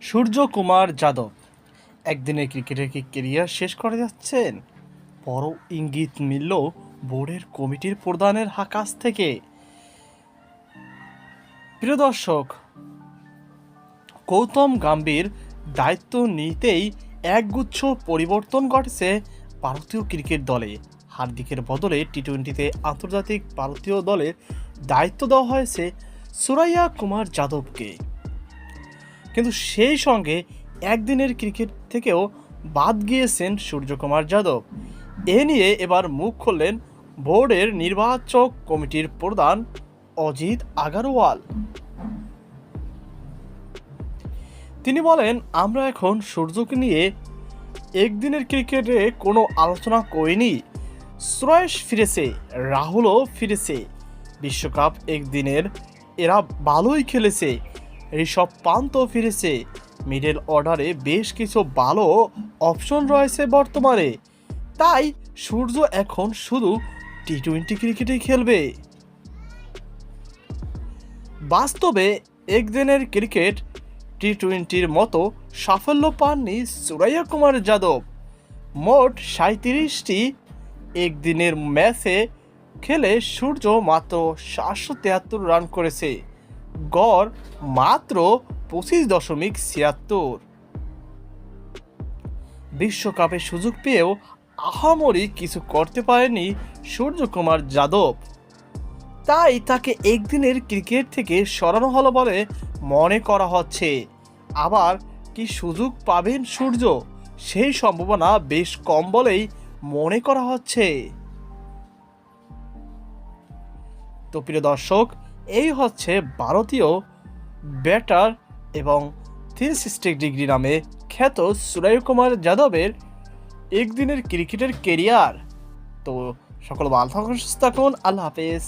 সূর্য কুমার যাদব। একদিনের ক্রিকেটের কি কেরিয়ার শেষ করে যাচ্ছেন? বড় ইঙ্গিত মিলল বোর্ডের কমিটির প্রধানের হা- কাছ থেকে। প্রিয় দর্শক, গৌতম গাম্ভীর দায়িত্ব নিতেই একগুচ্ছ পরিবর্তন ঘটেছে ভারতীয় ক্রিকেট দলে। হার্দিকের বদলে টি টোয়েন্টিতে আন্তর্জাতিক ভারতীয় দলের দায়িত্ব দেওয়া হয়েছে সুরাইয়া কুমার যাদবকে। কিন্তু সেই সঙ্গে একদিনের ক্রিকেট থেকেও বাদ গিয়েছেন সূর্যকুমার যাদব। এ নিয়ে এবার মুখ খুললেন বোর্ডের নির্বাচক কমিটির প্রধান অজিত আগারওয়াল। তিনি বলেন, আমরা এখন সূর্যকে নিয়ে একদিনের ক্রিকেটে কোনো আলোচনা করিনি। শ্রয়েশ ফিরেছে, রাহুলও ফিরেছে। বিশ্বকাপ একদিনের, এরা ভালোই খেলেছে। ঋষভ পান্তও ফিরেছে। মিডল অর্ডারে বেশ কিছু ভালো অপশন রয়েছে বর্তমানে। তাই সূর্য এখন শুধু টি টোয়েন্টি ক্রিকেটেই খেলবে। বাস্তবে একদিনের ক্রিকেট টি টোয়েন্টির মতো সাফল্য পাননি সুরাইয়া কুমার যাদব। মোট সাঁত্রিশটি একদিনের ম্যাচে খেলে সূর্য মাত্র সাতশো তেহাত্তর রান করেছে। গড় মাত্র পঁচিশ দশমিক ছিয়াত্তর। বিশ্বকাপে সুযোগ পেয়েও আহামরি কিছু করতে পারেনি সূর্যকুমার যাদব। তাই তাকে একদিনের ক্রিকেট থেকে সরানো হলো বলে মনে করা হচ্ছে। আবার কি সুযোগ পাবেন সূর্য? সেই সম্ভাবনা বেশ কম বলেই মনে করা হচ্ছে। তো প্রিয় দর্শক, এই হচ্ছে ভারতীয় ব্যাটার এবং থ্রি সিক্সটি ডিগ্রি নামে খ্যাত সুরাই কুমার যাদবের একদিনের ক্রিকেটের কেরিয়ার তো সকল ভালো থাকুন, সুস্থ থাকুন, আল্লাহ হাফেজ।